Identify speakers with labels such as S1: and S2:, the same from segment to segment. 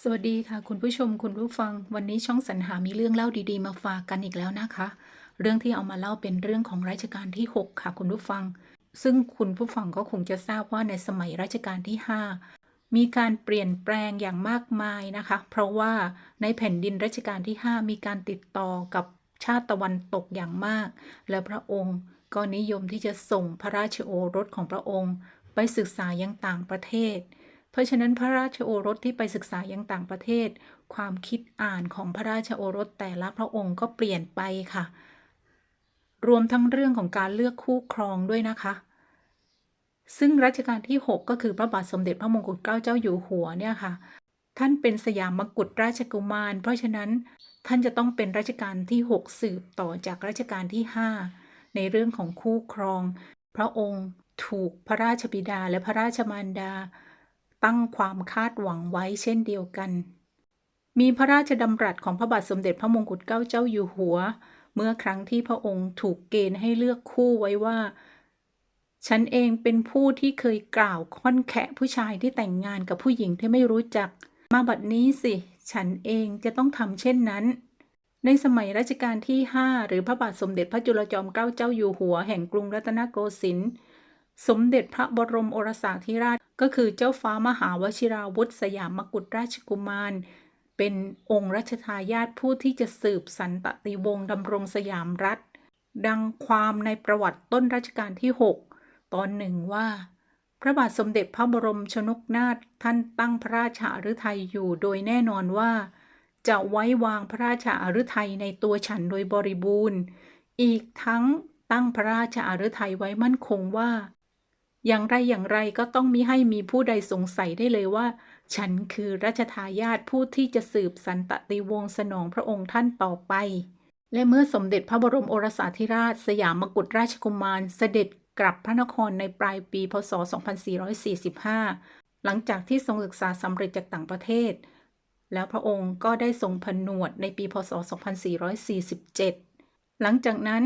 S1: สวัสดีค่ะ คุณผู้ชมคุณผู้ฟัง วันนี้ช่องสรรหามีเรื่องเล่าดีๆ มาฝากกันอีกแล้วนะคะ เรื่องที่เอามาเล่าเป็นเรื่องของรัชกาลที่ 6 ค่ะ คุณผู้ฟัง ซึ่งคุณผู้ฟังก็คงจะทราบว่าในสมัยรัชกาลที่ 5 มีการเปลี่ยนแปลงอย่างมากมายนะคะ เพราะว่าในแผ่นดินรัชกาลที่ 5 มีการติดต่อกับชาติตะวันตกอย่างมาก และพระองค์ก็นิยมที่จะส่งพระราชโอรสของพระองค์ ไปศึกษายังต่างประเทศ เพราะฉะนั้นพระราชโอรสที่ไปศึกษายังต่างประเทศ ความคิดอ่านของพระราชโอรสแต่ละพระองค์ก็เปลี่ยนไปค่ะ รวมทั้งเรื่องของการเลือกคู่ครองด้วยนะคะ ซึ่งรัชกาลที่ 6 ก็คือพระบาทสมเด็จพระมงกุฎเกล้าเจ้าอยู่หัวเนี่ยค่ะ ท่านเป็นสยามกุฎราชกุมาร เพราะฉะนั้นท่านจะต้องเป็นรัชกาลที่ 6 สืบต่อจากรัชกาลที่ 5 ในเรื่องของคู่ครอง พระองค์ถูกพระราชบิดาและพระราชมารดา ตั้งความคาดหวังไว้เช่นเดียวกัน มีพระราชดำรัสของพระบาทสมเด็จพระมงกุฎเกล้าเจ้าอยู่หัว เมื่อครั้งที่พระองค์ถูกเกณฑ์ให้เลือกคู่ไว้ว่า ฉันเองเป็นผู้ที่เคยกล่าวค่อนแขะผู้ชายที่แต่งงานกับผู้หญิงที่ไม่รู้จัก มาบัดนี้สิ ฉันเองจะต้องทำเช่นนั้นในสมัยรัชกาลที่ 5 หรือพระบาทสมเด็จพระจุลจอมเกล้าเจ้าอยู่หัวแห่งกรุงรัตนโกสินทร์ สมเด็จพระบรมโอรสาธิราช ก็คือเจ้าฟ้ามหาวชิราวุธสยามกุฎราชกุมาร เป็นองค์รัชทายาทผู้ที่จะสืบสันตติวงศ์ดำรงสยามรัฐ ดังความในประวัติต้นรัชกาลที่ 6 ตอนหนึ่งว่า พระบาทสมเด็จพระบรมชนกนาถท่านตั้งพระราชาฤทัยอยู่โดยแน่นอนว่า จะไว้วางพระราชาฤทัยในตัวฉันโดยบริบูรณ์ อีกทั้งตั้งพระราชาฤทัยไว้มั่นคงว่า อย่างไรอย่างไรก็ต้องมิให้มีผู้ใดสงสัยได้เลยว่า ฉันคือรัชทายาทผู้ที่จะสืบสันตติวงศ์สนองพระองค์ท่านต่อไป และเมื่อสมเด็จพระบรมโอรสาธิราช สยามกุฎราชกุมารเสด็จกลับพระนครในปลายปี พศ 2445 หลังจากที่ทรงศึกษาสำเร็จจากต่างประเทศ แล้วพระองค์ก็ได้ทรงผนวดในปี พศ 2447 หลังจากนั้น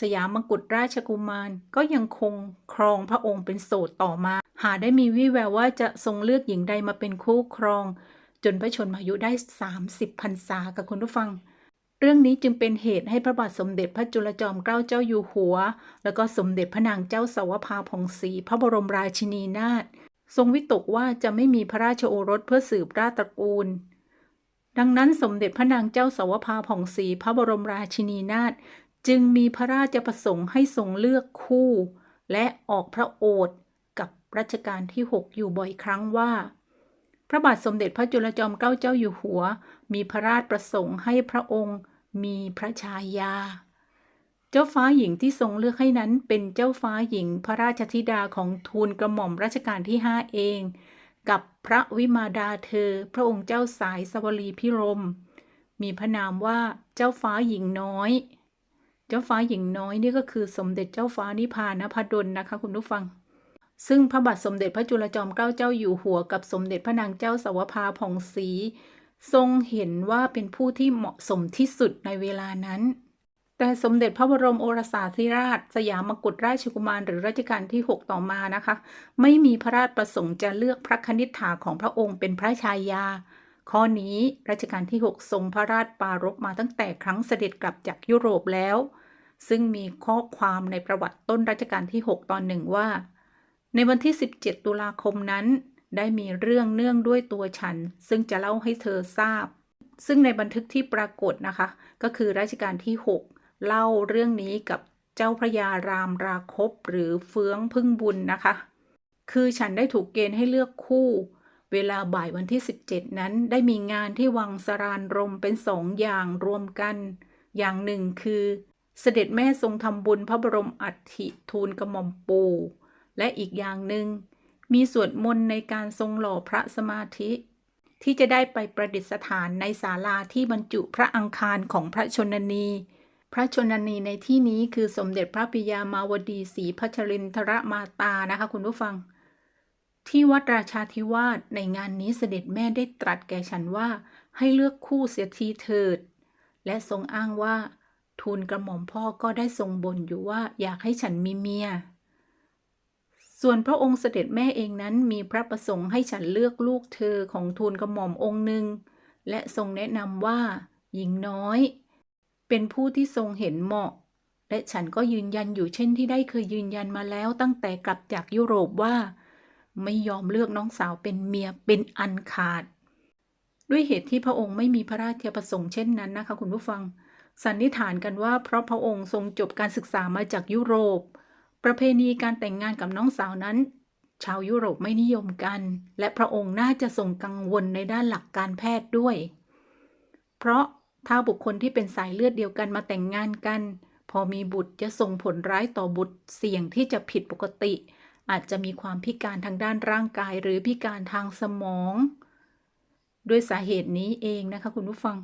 S1: สยามมกุฎราชกุมารก็ยังคงครองพระองค์เป็นโสดต่อมา หาได้มีวี่แววว่าจะทรงเลือกหญิงใดมาเป็นคู่ครอง จนพระชนมายุได้ 30พรรษากับคุณผู้ฟัง เรื่องนี้จึงเป็นเหตุให้พระบาทสมเด็จพระจุลจอมเกล้าเจ้าอยู่หัว แล้วก็สมเด็จพระนางเจ้าสาวภาผ่องศรีพระบรมราชินีนาถทรงวิตกว่าจะไม่มีพระราชโอรสเพื่อสืบราชตระกูลดังนั้นสมเด็จพระนางเจ้าสาวภาผ่องศรีพระบรมราชินีนาถ จึงมีพระราชประสงค์ให้ทรงเลือกคู่ และออกพระโอษฐ์กับรัชกาลที่ 6 อยู่บ่อยครั้งว่า พระบาทสมเด็จพระจุลจอมเกล้าเจ้าอยู่หัว มีพระราชประสงค์ให้พระองค์มีพระชายา เจ้าฟ้าหญิงที่ทรงเลือกให้นั้นเป็นเจ้าฟ้าหญิงพระราชธิดาของทูลกระหม่อมรัชกาลที่ 5 เอง กับพระวิมาดาเธอ พระองค์เจ้าสายสวลีพิรม มีพระนามว่าเจ้าฟ้าหญิงน้อย เจ้าฟ้าหญิงน้อยนี่ก็คือสมเด็จเจ้าฟ้านิพานพดลนะคะ คุณผู้ฟัง ซึ่งพระบาทสมเด็จพระจุลจอมเกล้าเจ้าอยู่หัวกับสมเด็จพระนางเจ้าสาวภาผ่องศรีทรงเห็นว่าเป็นผู้ที่เหมาะสมที่สุดในเวลานั้น แต่สมเด็จพระบรมโอรสาธิราช สยามกุฎราชกุมารหรือรัชกาลที่ 6 ต่อมานะคะ ไม่มีพระราชประสงค์จะเลือกพระคณิษฐาของพระองค์เป็นพระชายา ข้อนี้รัชกาลที่ 6 ทรงพระราชปรารภมาตั้งแต่ครั้งเสด็จกลับจากยุโรปแล้ว ซึ่งมีข้อความในประวัติต้นรัชกาลที่ 6 ตอนหนึ่งว่า ในวันที่ 17 ตุลาคมนั้น ได้มีเรื่องเนื่องด้วยตัวฉัน ซึ่งจะเล่าให้เธอทราบ ซึ่งในบันทึกที่ปรากฏนะคะ ก็คือรัชกาลที่ 6 เล่าเรื่องนี้กับเจ้าพระยารามราคบหรือเฟื้องพึ่งบุญนะคะ คือฉันได้ถูกเกณฑ์ให้เลือกคู่ เวลาบ่ายวันที่ 17 นั้น ได้มีงานที่วังสรานรมเป็นสองอย่างรวมกัน อย่างหนึ่งคือ เสด็จแม่ทรงทำบุญพระบรมอัฐิทูลกระหม่อมปู และอีกอย่างหนึ่ง มีสวดมนต์ในการทรงหล่อพระสมาธิ ที่จะได้ไปประดิษฐานในศาลาที่บรรจุพระอังคารของพระชนนี พระชนนีในที่นี้คือสมเด็จพระปิยามาวดีศรีพัชรินทรมาตานะคะคุณผู้ฟัง ที่วัดราชาธิวาสในงานนี้เสด็จแม่ได้ตรัสแก่ฉันว่าให้เลือกคู่เสียทีเถิด และทรงอ้างว่า ทูลกระหม่อมพ่อก็ได้ทรงบ่นอยู่ว่าอยากให้ฉันมีเมีย ส่วนพระองค์เสด็จแม่เองนั้นมีพระประสงค์ให้ฉันเลือกลูกเธอของทูลกระหม่อมองค์หนึ่ง และทรงแนะนำว่า หญิงน้อย เป็นผู้ที่ทรงเห็นเหมาะ และฉันก็ยืนยันอยู่เช่นที่ได้เคยยืนยันมาแล้วตั้งแต่กลับจากยุโรปว่า ไม่ยอมเลือกน้องสาวเป็นเมียเป็นอันขาด ด้วยเหตุที่พระองค์ไม่มีพระราชประสงค์เช่นนั้นนะคะคุณผู้ฟัง สันนิษฐานกันว่าเพราะพระองค์ทรงจบการศึกษามาจากยุโรป ประเพณีการแต่งงานกับน้องสาวนั้น ชาวยุโรปไม่นิยมกัน และพระองค์น่าจะทรงกังวลในด้านหลักการแพทย์ด้วย เพราะถ้าบุคคลที่เป็นสายเลือดเดียวกันมาแต่งงานกัน พอมีบุตรจะส่งผลร้ายต่อบุตรเสี่ยงที่จะผิดปกติ อาจจะมีความพิการทางด้านร่างกายหรือพิการทางสมอง ด้วยสาเหตุนี้เองนะคะคุณผู้ฟัง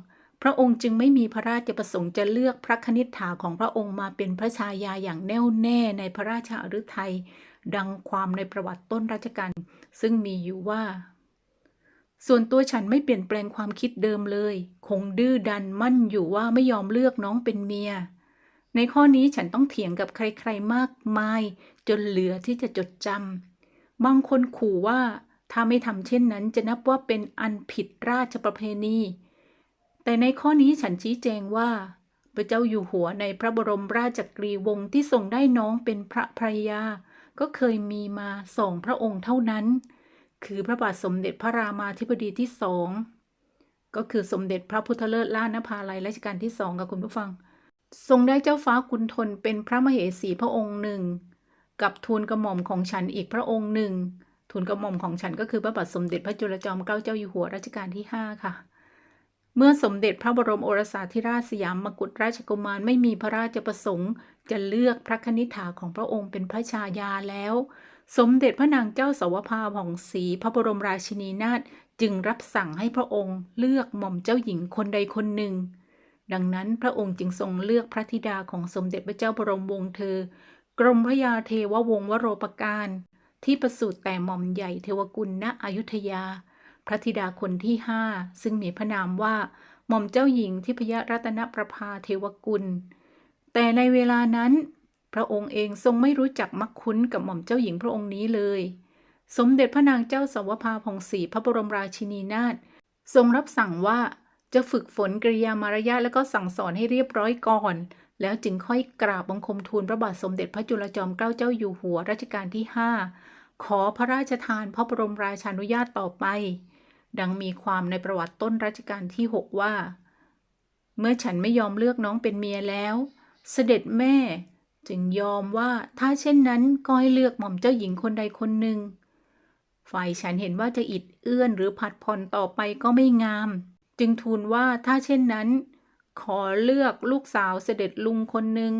S1: ระองค์จึงไม่มีพระราชประสงค์จะเลือกพระคณิษฐาของพระองค์มาเป็นพระชายาอย่างแน่วแน่ในพระราชาฤทัยดังความในประวัติต้นรัชกาลซึ่งมีอยู่ว่า ส่วนตัวฉันไม่เปลี่ยนแปลงความคิดเดิมเลย คงดื้อดันมั่นอยู่ว่าไม่ยอมเลือกน้องเป็นเมีย ในข้อนี้ฉันต้องเถียงกับใครๆมากมาย จนเหลือที่จะจดจำบางคนขู่ว่าถ้าไม่ทำเช่นนั้นจะนับว่าเป็นอันผิดราชประเพณี แต่ในข้อนี้ฉันชี้แจงว่า พระเจ้าอยู่หัวในพระบรมราชกรีวงศ์ที่ทรงได้น้องเป็นพระภรยา ก็เคยมีมาสองพระองค์เท่านั้น คือพระบาทสมเด็จพระรามาธิบดีที่สองก็คือสมเด็จพระพุทธเลิศล้านภาลัยรัชกาลที่สองกับคุณผู้ฟัง ทรงได้เจ้าฟ้ากุณฑลเป็นพระมเหสีพระองค์หนึ่ง กับทูลกระหม่อมของฉันอีกพระองค์หนึ่งทูลกระหม่อมของฉันก็คือพระบาทสมเด็จพระจุลจอมเกล้าเจ้าอยู่หัวรัชกาลที่ห้าค่ะ เมื่อสมเด็จพระบรมโอรสาธิราชสยามมกุฎราชกุมารไม่มีพระราชประสงค์ จะเลือกพระคณิษฐาของพระองค์เป็นพระชายาแล้ว สมเด็จพระนางเจ้าสาวภาผ่องศรีพระบรมราชินีนาถจึงรับสั่งให้พระองค์เลือกหม่อมเจ้าหญิงคนใดคนหนึ่ง ดังนั้นพระองค์จึงทรงเลือกพระธิดาของสมเด็จพระเจ้าบรมวงศ์เธอ กรมพระยาเทววงศ์วโรปการ ที่ประสูติแต่หม่อมใหญ่เทวกุลณอยุธยา พระธิดาคนที่ห้าซึ่งมีพระนามว่าหม่อมเจ้าหญิงทิพยรัตนประภาเทวกุล แต่ในเวลานั้น พระองค์เองทรงไม่รู้จักมักคุ้นกับหม่อมเจ้าหญิงพระองค์นี้เลย สมเด็จพระนางเจ้าสาวภาผ่องศรีพระบรมราชินีนาถทรงรับสั่งว่าจะฝึกฝนกริยามารยาทและก็สั่งสอนให้เรียบร้อยก่อน แล้วจึงค่อยกราบบังคมทูลพระบาทสมเด็จพระจุลจอมเกล้าเจ้าอยู่หัวรัชกาลที่ห้าขอพระราชทานพระบรมราชานุญาตต่อไป ดังมีความในประวัติต้นรัชกาลที่6ว่า เมื่อฉันไม่ยอมเลือกน้องเป็นเมียแล้ว เสด็จแม่จึงยอมว่าถ้าเช่นนั้นก็ให้เลือกหม่อมเจ้าหญิงคนใดคนหนึ่ง ฝ่ายฉันเห็นว่าจะอิดเอื้อนหรือผัดผ่อนต่อไปก็ไม่งาม จึงทูลว่าถ้าเช่นนั้น ขอเลือกลูกสาวเสด็จลุงคนหนึ่ง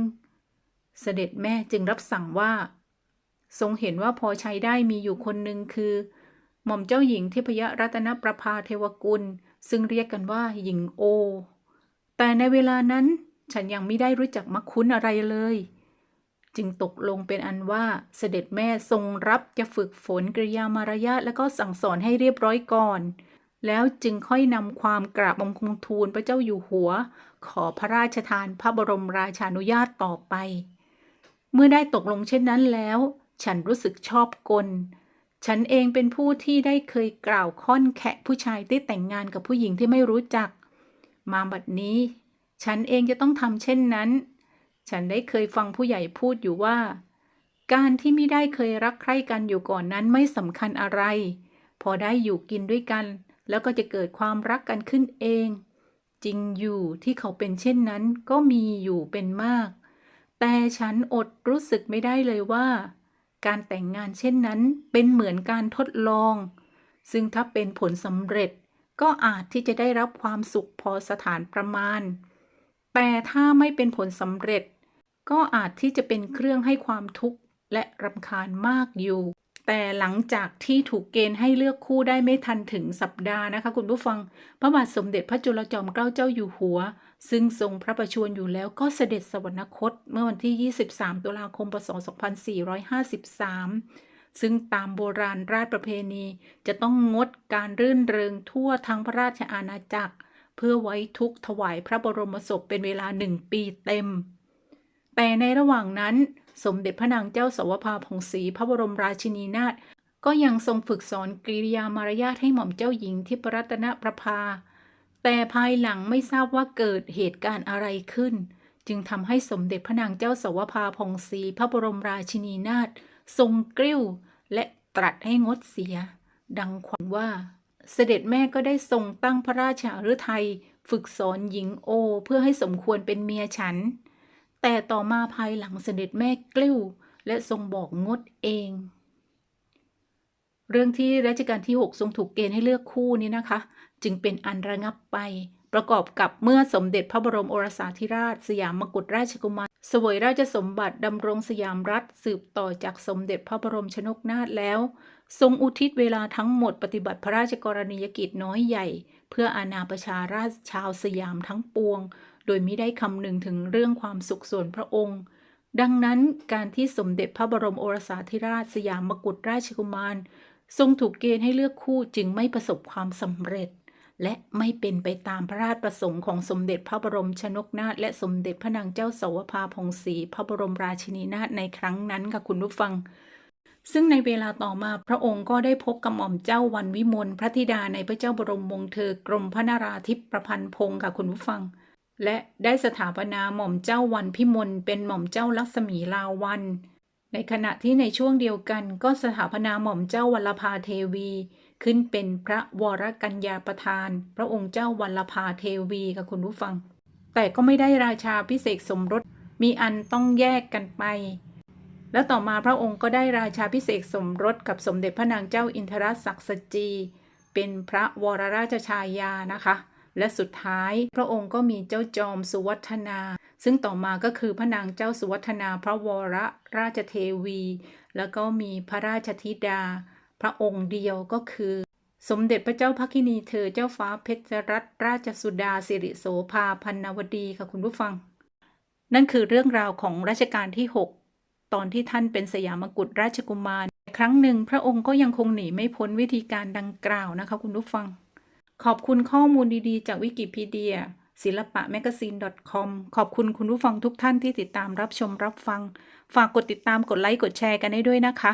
S1: เสด็จแม่จึงรับสั่งว่า ทรงเห็นว่าพอใช้ได้มีอยู่คนหนึ่งคือ หม่อมเจ้าหญิงเทพยรัตนประภาเทวกุล ซึ่งเรียกกันว่าหญิงโอ แต่ในเวลานั้นฉันยังไม่ได้รู้จักมักคุ้นอะไรเลย จึงตกลงเป็นอันว่าเสด็จแม่ทรงรับจะฝึกฝนกริยามารยาทและก็สั่งสอนให้เรียบร้อยก่อน แล้วจึงค่อยนำความกราบบังคมทูลพระเจ้าอยู่หัว ขอพระราชทานพระบรมราชานุญาตต่อไป เมื่อได้ตกลงเช่นนั้นแล้ว ฉันรู้สึกชอบกล ฉันเองเป็นผู้ที่ได้เคยกล่าวค่อนแคะผู้ชายที่แต่งงานกับผู้หญิงที่ไม่รู้จัก มาบัดนี้ ฉันเองจะต้องทำเช่นนั้น ฉันได้เคยฟังผู้ใหญ่พูดอยู่ว่า การที่ไม่ได้เคยรักใคร่กันอยู่ก่อนนั้นไม่สำคัญอะไร พอได้อยู่กินด้วยกัน แล้วก็จะเกิดความรักกันขึ้นเอง จริงอยู่ที่เขาเป็นเช่นนั้นก็มีอยู่เป็นมาก แต่ฉันอดรู้สึกไม่ได้เลยว่า การแต่งงานเช่นนั้นเป็นเหมือนการทดลอง ซึ่งถ้าเป็นผลสำเร็จก็อาจที่จะได้รับความสุขพอสถานประมาณ แต่ถ้าไม่เป็นผลสำเร็จ ก็อาจที่จะเป็นเครื่องให้ความทุกข์และรำคาญมากอยู่ แต่หลังจากที่ถูกเกณฑ์ให้เลือกคู่ได้ไม่ทันถึงสัปดาห์นะคะ คุณผู้ฟัง พระบาทสมเด็จพระจุลจอมเกล้าเจ้าอยู่หัว ซึ่งทรงพระประชวรอยู่แล้วก็เสด็จสวรรคตเมื่อวันที่ 23 ตุลาคม พศ 2453 ซึ่งตามโบราณราชประเพณีจะต้องงดการรื่นเริงทั่วทั้งพระราชอาณาจักร เพื่อไว้ทุกข์ถวายพระบรมศพเป็นเวลาหนึ่งปีเต็ม แต่ในระหว่างนั้นสมเด็จพระนางเจ้าสวภาพงศรีพระบรมราชินีนาถก็ยังทรงฝึกสอนกริยามารยาทให้หม่อมเจ้าหญิงทิพรัตนประภา แต่ภายหลังไม่ทราบว่าเกิดเหตุการณ์อะไรขึ้น จึงทำให้สมเด็จพระนางเจ้าสวภาพงศรีพระบรมราชินีนาถทรงกริ้ว และตรัสให้งดเสีย ดังขวัญว่า เสด็จแม่ก็ได้ทรงตั้งพระราชาฤทัยฝึกสอนหญิงโอเพื่อให้สมควรเป็นเมียฉัน แต่ต่อมาภายหลังเสด็จแม่กลิ้ว และทรงบอกงดเอง เรื่องที่รัชกาลที่ 6 ทรงถูกเกณฑ์ให้เลือกคู่นี้นะคะ จึงเป็นอันระงับไป ประกอบกับเมื่อสมเด็จพระบรมโอรสาธิราช สยามมกุฎราชกุมารสวยราชสมบัติดำรงสยามรัฐสืบต่อจากสมเด็จพระบรมชนกนาถแล้ว ทรงอุทิศเวลาทั้งหมดปฏิบัติพระราชกรณียกิจน้อยใหญ่ เพื่ออาณาประชาราษฎร์ชาวสยามทั้งปวง โดยไม่ได้คำนึงถึงเรื่องความสุขส่วนพระองค์ ดังนั้นการที่สมเด็จพระบรมโอรสาธิราชสยามมกุฎราชกุมาร ทรงถูกเกณฑ์ให้เลือกคู่จึงไม่ประสบความสำเร็จ และไม่เป็นไปตามพระราชประสงค์ของสมเด็จพระบรมชนกนาถและสมเด็จพระนางเจ้าสวภาพงศรีพระบรมราชินีนาถในครั้งนั้นค่ะคุณผู้ฟัง ซึ่งในเวลาต่อมาพระองค์ก็ได้พบกับหม่อมเจ้าวันวิมลพระธิดาในพระเจ้าบรมวงศ์เธอกรมพระนาราธิปประพันธ์พงศ์ค่ะคุณผู้ฟัง และได้สถาปนาหม่อมเจ้าวันพิมลเป็นหม่อมเจ้าลักษมีลาวันในขณะที่ในช่วงเดียวกันก็สถาปนาหม่อมเจ้าวัลภาเทวี ขึ้นเป็นพระวรกัญญาประธาน พระองค์เจ้าวัลภาเทวีค่ะคุณผู้ฟัง แต่ก็ไม่ได้ราชาพิเศษสมรสมีอันต้องแยกกันไป แล้วต่อมาพระองค์ก็ได้ราชาพิเศษสมรสกับสมเด็จพระนางเจ้าอินทรศักดิ์สจี เป็นพระวรราชชายานะคะ และสุดท้ายพระองค์ก็มีเจ้าจอมสุวัฒนา ซึ่งต่อมาก็คือพระนางเจ้าสุวัฒนาพระวรราชเทวี แล้วก็มีพระราชธิดา ระองค์เดียวก็คือ สมเด็จพระเจ้าพักินีเธอเจ้าฟ้าเพชรรัตนราชสุดาสิริโสภาพันนวดีค่ะคุณผู้ฟัง นั่นคือเรื่องราวของรัชกาลที่ 6 ตอนที่ท่านเป็นสยามกุฎราชกุมาร ครั้งหนึ่งพระองค์ก็ยังคงหนีไม่พ้นวิธีการดังกล่าวนะคะคุณผู้ฟัง ขอบคุณข้อมูลดีๆ จากวิกิพีเดียศิลปะแมกซีน .com ขอบคุณคุณผู้ฟังทุกท่านที่ติดตามรับชมรับฟัง ฝากกดติดตามกดไลค์กดแชร์กันได้ด้วยนะคะ